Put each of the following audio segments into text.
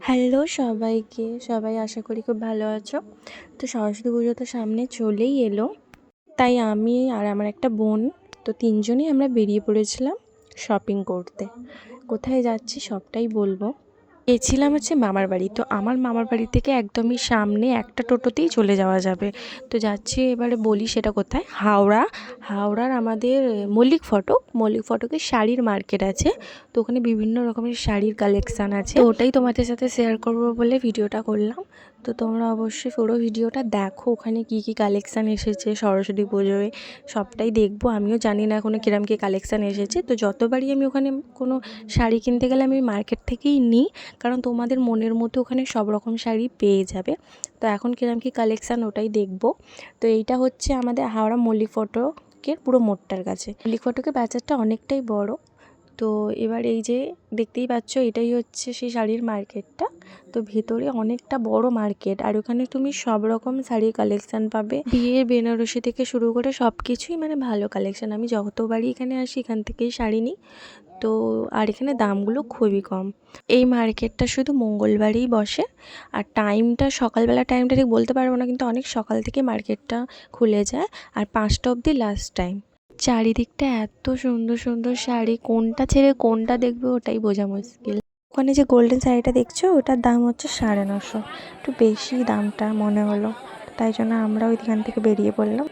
Hello সবাইকে, সবাই আশা করি খুব ভালো আছো। তো সরস্বতী পুজো তো সামনে চলেই এলো। তাই আমি আর আমার একটা বোন, তো তিনজনই আমরা বেরিয়ে পড়েছিলাম শপিং করতে। কোথায় যাচ্ছি সবটাই বলব। গেছিলাম হচ্ছে মামার বাড়ি। তো আমার মামার বাড়ি থেকে একদমই সামনে একটা টোটোতেই চলে যাওয়া যাবে। তো যাচ্ছি এবারে বলি সেটা কোথায়? হাওড়া। হাওড়ার আমাদের মল্লিক ফটক। মল্লিক ফটকে শাড়ির মার্কেট আছে। তো ওখানে বিভিন্ন রকমের শাড়ির কালেকশান আছে। ওটাই তোমাদের সাথে শেয়ার করব বলে ভিডিওটা করলাম। তো তোমরা অবশ্যই পুরো ভিডিওটা দেখো। ওখানে কি কি কালেকশান এসেছে? সরস্বতী পুজোয় সবটাই দেখব। আমিও জানি না এখনও কিরম কী কালেকশান এসেছে। তো যতবারই আমি ওখানে কোনো শাড়ি কিনতে গেলে আমি মার্কেট থেকেই নিই। কারণ তোমাদের মনের মধ্যে ওখানে সব রকম শাড়ি পেয়ে যাবে। তো এখন কিরম কি কালেকশান ওটাই দেখব। তো এইটা হচ্ছে আমাদের হাওড়া মল্লিক ফটকের পুরো মোড়টার কাছে। মল্লিক ফটকের বাজারটা অনেকটাই বড়। তো এবার এই যে দেখতেই পাচ্ছ, এটাই হচ্ছে সেই শাড়ির মার্কেটটা। তো ভেতরে অনেকটা বড় মার্কেট, আর ওখানে তুমি সব রকম শাড়ির কালেকশান পাবে। বিয়ের বেনারসি থেকে শুরু করে সব কিছুই মানে ভালো কালেকশান আমি যতবারই এখানে আসি, এখান থেকেই শাড়ি নিই। তো, আর এখানে দামগুলো খুবই কম। এই মার্কেটটা শুধু মঙ্গলবারই বসে। আর টাইমটা সকালবেলা টাইমটা ঠিক বলতে পারব না, কিন্তু অনেক সকাল থেকে মার্কেটটা খুলে যায়। আর পাঁচটা অবধি লাস্ট টাইম চারিদিকটা এত সুন্দর সুন্দর শাড়ি, কোনটা ছেড়ে কোনটা দেখবে ওটাই বোঝা মুশকিল। ওখানে যে গোল্ডেন শাড়িটা দেখছ, ওটার দাম হচ্ছে সাড়ে নশো। একটু বেশি দামটা মনে হলো, তাই জন্য আমরা ওইখান থেকে বেরিয়ে পড়লাম।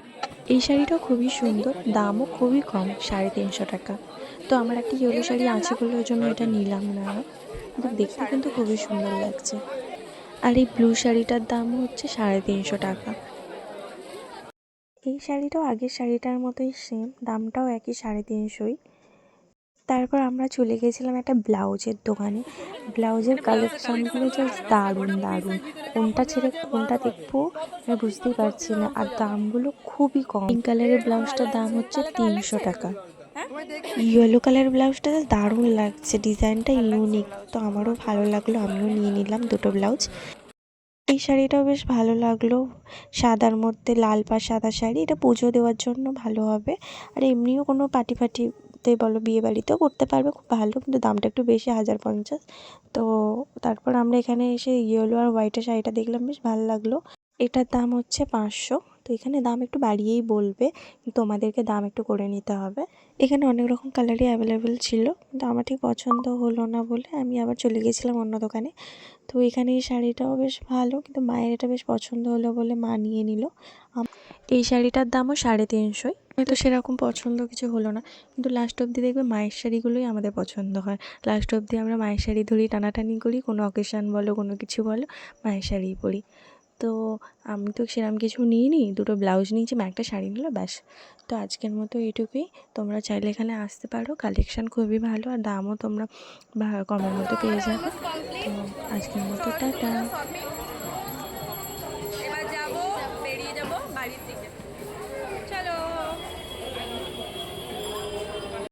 এই শাড়িটাও খুবই সুন্দর, দামও খুবই কম, সাড়ে তিনশো টাকা। তো আমার একটা ইয়েলো শাড়ি আছে বলে ওই জন্য এটা নিলাম না। দেখতে কিন্তু খুবই সুন্দর লাগছে। আর এই ব্লু শাড়িটার দাম হচ্ছে সাড়ে তিনশো টাকা। এই শাড়িটাও আগের শাড়িটার মতোই সেম দামটাও একই সাড়ে তিনশোই। তারপর আমরা চলে গেছিলাম একটা ব্লাউজের দোকানে। ব্লাউজের কালেকশনগুলো জাস্ট দারুণ দারুণ। কোনটা ছেড়ে কোনটা দেখব? আমি বুঝতেই পারছি না। আর দামগুলো খুবই কম। পিঙ্ক কালারের ব্লাউজটার দাম হচ্ছে তিনশো টাকা। ইয়েলো কালার ব্লাউজটা দারুণ লাগছে। ডিজাইনটা ইউনিক তো আমারও ভালো লাগল, আমিও নিয়ে নিলাম দুটো ব্লাউজ। এই শাড়িটাও বেশ ভালো লাগল। সাদার মধ্যে লাল পা সাদা শাড়ি, এটা পুজো দেওয়ার জন্য ভালো হবে। আর এমনিও কোনো পার্টি ফার্টিতে বলো বিয়ে বাড়িতেও করতে পারবে, খুব ভালো, কিন্তু দামটা একটু বেশি, হাজার পঞ্চাশ। তো তারপর আমরা এখানে এসে ইয়েলো আর হোয়াইটের শাড়িটা দেখলাম, বেশ ভালো লাগল। এটার দাম হচ্ছে পাঁচশো। তো এখানে দাম একটু বাড়িয়েই বলবে তোমাদেরকে দাম একটু করে নিতে হবে। এখানে অনেক রকম কালারই অ্যাভেলেবেল ছিল, কিন্তু আমার ঠিক পছন্দ হলো না বলে আমি আবার চলে গেছিলাম অন্য দোকানে। তো এখানে এই শাড়িটাও বেশ ভালো, কিন্তু মায়ের এটা বেশ পছন্দ হলো বলে মা নিয়ে নিল। এই শাড়িটার দামও সাড়ে তিনশোই। তো সেরকম পছন্দ কিছু হলো না, কিন্তু লাস্ট অবধি দেখবে মায়ের শাড়িগুলোই আমাদের পছন্দ হয়। লাস্ট অবধি আমরা মায়ের শাড়ি ধরি, টানাটানি করি, কোনো অকেশান বলো, কোনো কিছু বলো, মায়ের শাড়িই পরি। তো আমি তো সেরকম কিছু নিইনি, দুটো ব্লাউজ নিয়েছি একটা শাড়ি নিল, ব্যাস। তো আজকের মতো এইটুকুই। তোমরা চাইলে এখানে আসতে পারো কালেকশান খুবই ভালো আর দামও তোমরা কমের মতো পেয়ে যাবে। তো আজকের মতো টাটা। এবার